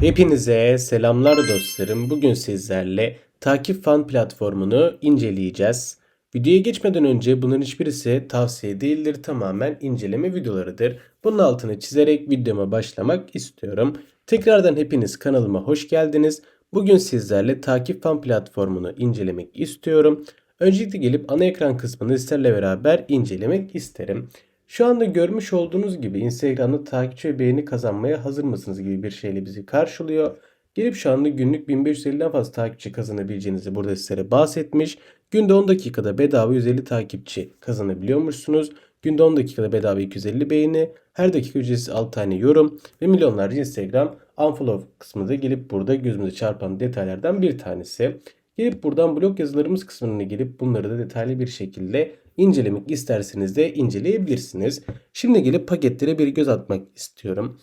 Hepinize selamlar dostlarım. Bugün sizlerle Takip Fan platformunu inceleyeceğiz. Videoya geçmeden önce bunların hiçbirisi tavsiye değildir. Tamamen inceleme videolarıdır. Bunun altını çizerek videoma başlamak istiyorum. Tekrardan hepiniz kanalıma hoş geldiniz. Bugün sizlerle Takip Fan platformunu incelemek istiyorum. Öncelikle gelip ana ekran kısmını sizlerle beraber incelemek isterim. Şu anda görmüş olduğunuz gibi Instagram'da takipçi ve beğeni kazanmaya hazır mısınız gibi bir şeyle bizi karşılıyor. Gelip şu anda günlük 1550'den fazla takipçi kazanabileceğinizi burada sizlere bahsetmiş. Günde 10 dakikada bedava 150 takipçi kazanabiliyormuşsunuz. Günde 10 dakikada bedava 250 beğeni, her dakika ücretsiz 6 tane yorum ve milyonlarca Instagram unfollow kısmında gelip burada gözümüze çarpan detaylardan bir tanesi. Gelip buradan blog yazılarımız kısmına gelip bunları da detaylı bir şekilde incelemek isterseniz de inceleyebilirsiniz. Şimdi gelip paketlere bir göz atmak istiyorum.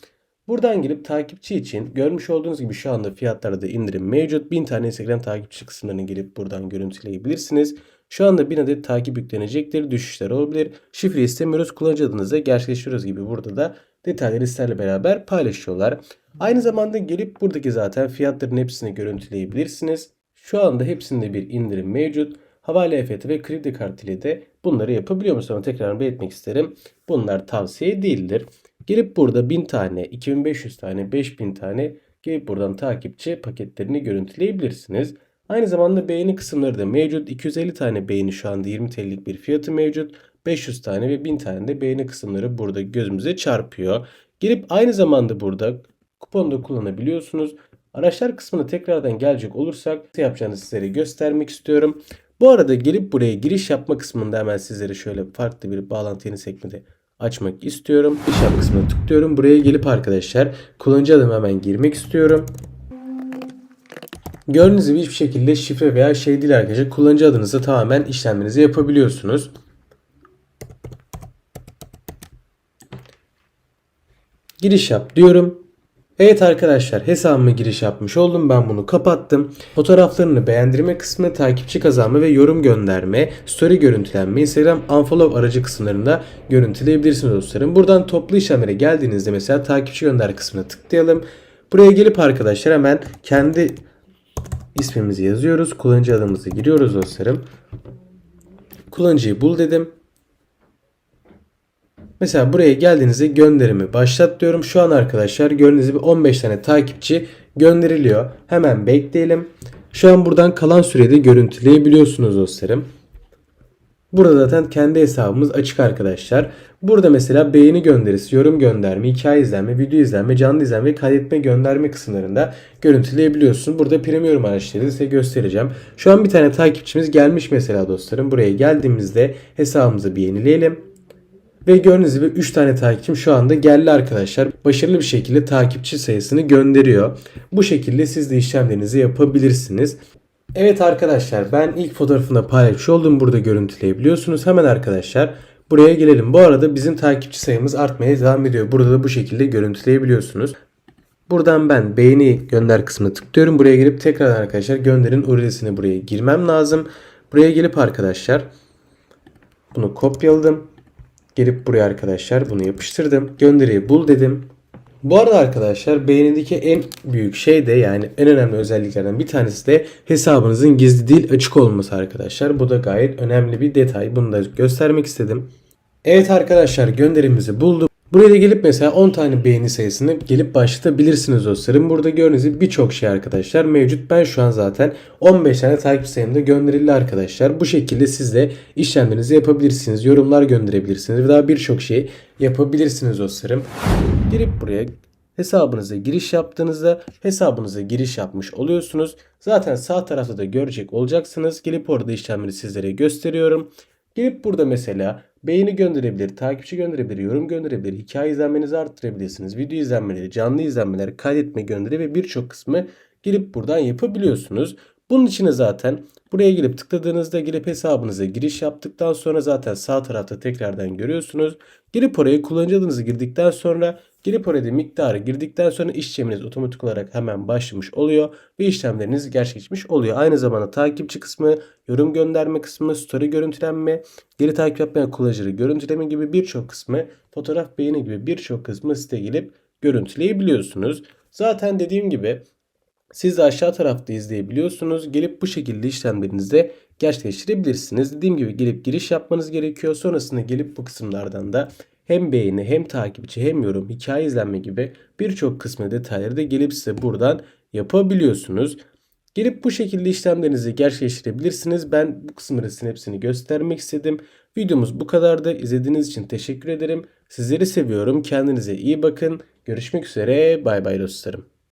Buradan gelip takipçi için görmüş olduğunuz gibi şu anda fiyatlarda indirim mevcut. 1000 tane Instagram takipçi kısımlarına gelip buradan görüntüleyebilirsiniz. Şu anda 1000 adet takip yüklenecektir. Düşüşler olabilir. Şifre istemiyoruz. Kullanıcı adınıza gerçekleştiriyoruz gibi burada da detayları sizlerle beraber paylaşıyorlar. Aynı zamanda gelip buradaki zaten fiyatların hepsini görüntüleyebilirsiniz. Şu anda hepsinde bir indirim mevcut. Havale EFT ve kredi kartı ile de bunları yapabiliyor musunuz? Ama tekrar belirtmek isterim. Bunlar tavsiye değildir. Gelip burada 1000 tane, 2500 tane, 5000 tane gelip buradan takipçi paketlerini görüntüleyebilirsiniz. Aynı zamanda beğeni kısımları da mevcut. 250 tane beğeni şu anda 20 TL'lik bir fiyatı mevcut. 500 tane ve 1000 tane de beğeni kısımları burada gözümüze çarpıyor. Gelip aynı zamanda burada kuponu da kullanabiliyorsunuz. Araçlar kısmına tekrardan gelecek olursak ne yapacağını sizlere göstermek istiyorum. Bu arada gelip buraya giriş yapma kısmında hemen sizlere şöyle farklı bir bağlantı yeni sekmede açmak istiyorum. Giriş yap kısmına tıklıyorum. Buraya gelip arkadaşlar kullanıcı adımı hemen girmek istiyorum. Gördüğünüz gibi hiçbir şekilde şifre veya şey değil arkadaşlar. Kullanıcı adınızla tamamen işlemlerinizi yapabiliyorsunuz. Giriş yap diyorum. Evet arkadaşlar hesabıma giriş yapmış oldum. Ben bunu kapattım. Fotoğraflarını beğendirme kısmı, takipçi kazanma ve yorum gönderme, story görüntülenme, Instagram unfollow aracı kısımlarında görüntüleyebilirsiniz dostlarım. Buradan toplu işlemlere geldiğinizde mesela takipçi gönder kısmına tıklayalım. Buraya gelip arkadaşlar hemen kendi ismimizi yazıyoruz. Kullanıcı adımızı giriyoruz dostlarım. Kullanıcıyı bul dedim. Mesela buraya geldiğinizde gönderimi başlat diyorum. Şu an arkadaşlar gördüğünüz gibi 15 tane takipçi gönderiliyor. Hemen bekleyelim. Şu an buradan kalan sürede görüntüleyebiliyorsunuz dostlarım. Burada zaten kendi hesabımız açık arkadaşlar. Burada mesela beğeni gönderisi, yorum gönderme, hikaye izlenme, video izlenme, canlı izlenme ve kaydetme gönderme kısımlarında görüntüleyebiliyorsunuz. Burada premium araçları size göstereceğim. Şu an bir tane takipçimiz gelmiş mesela dostlarım. Buraya geldiğimizde hesabımızı bir yenileyelim. Ve gördüğünüz gibi 3 tane takipçim şu anda geldi arkadaşlar. Başarılı bir şekilde takipçi sayısını gönderiyor. Bu şekilde siz de işlemlerinizi yapabilirsiniz. Evet arkadaşlar ben ilk fotoğrafında paylaşmış olduğum burada görüntüleyebiliyorsunuz. Hemen arkadaşlar buraya gelelim. Bu arada bizim takipçi sayımız artmaya devam ediyor. Burada da bu şekilde görüntüleyebiliyorsunuz. Buradan ben beğeni gönder kısmına tıklıyorum. Buraya gelip tekrar arkadaşlar gönderin URL'sini buraya girmem lazım. Buraya gelip arkadaşlar bunu kopyaladım. Gelip buraya arkadaşlar bunu yapıştırdım. Gönderiyi bul dedim. Bu arada arkadaşlar beğenideki en büyük şey de yani en önemli özelliklerden bir tanesi de hesabınızın gizli değil açık olması arkadaşlar. Bu da gayet önemli bir detay. Bunu da göstermek istedim. Evet arkadaşlar gönderimizi buldum. Buraya da gelip mesela 10 tane beğeni sayısını gelip başlatabilirsiniz dostlarım. Burada gördüğünüz gibi birçok şey arkadaşlar mevcut. Ben şu an zaten 15 tane takip sayımda gönderildi arkadaşlar. Bu şekilde siz de işlemlerinizi yapabilirsiniz. Yorumlar gönderebilirsiniz ve daha birçok şey yapabilirsiniz dostlarım. Girip buraya hesabınıza giriş yaptığınızda hesabınıza giriş yapmış oluyorsunuz. Zaten sağ tarafta da görecek olacaksınız. Gelip orada işlemleri sizlere gösteriyorum. Gelip burada mesela beğeni gönderebilir, takipçi gönderebilir, yorum gönderebilir, hikaye izlenmenizi arttırabilirsiniz. Video izlenmeleri, canlı izlenmeler, kaydetme gönderi ve birçok kısmı gelip buradan yapabiliyorsunuz. Bunun için zaten buraya gelip tıkladığınızda gelip hesabınıza giriş yaptıktan sonra zaten sağ tarafta tekrardan görüyorsunuz. Gelip oraya kullanıcı adınızı girdikten sonra gelip oraya miktarı girdikten sonra işleminiz otomatik olarak hemen başlamış oluyor ve işlemleriniz gerçekleşmiş oluyor. Aynı zamanda takipçi kısmı, yorum gönderme kısmı, story görüntülenme, geri takip yapmayan kullanıcıları görüntüleme gibi birçok kısmı, fotoğraf beğeni gibi birçok kısmı site gelip görüntüleyebiliyorsunuz. Zaten dediğim gibi siz de aşağı tarafta izleyebiliyorsunuz. Gelip bu şekilde işlemlerinizi gerçekleştirebilirsiniz. Dediğim gibi gelip giriş yapmanız gerekiyor. Sonrasında gelip bu kısımlardan da hem beğeni hem takipçi hem yorum hikaye izlenme gibi birçok kısmı detayları da gelip size buradan yapabiliyorsunuz. Gelip bu şekilde işlemlerinizi gerçekleştirebilirsiniz. Ben bu kısımları sizin hepsini göstermek istedim. Videomuz bu kadardı. İzlediğiniz için teşekkür ederim. Sizleri seviyorum. Kendinize iyi bakın. Görüşmek üzere. Bay bay dostlarım.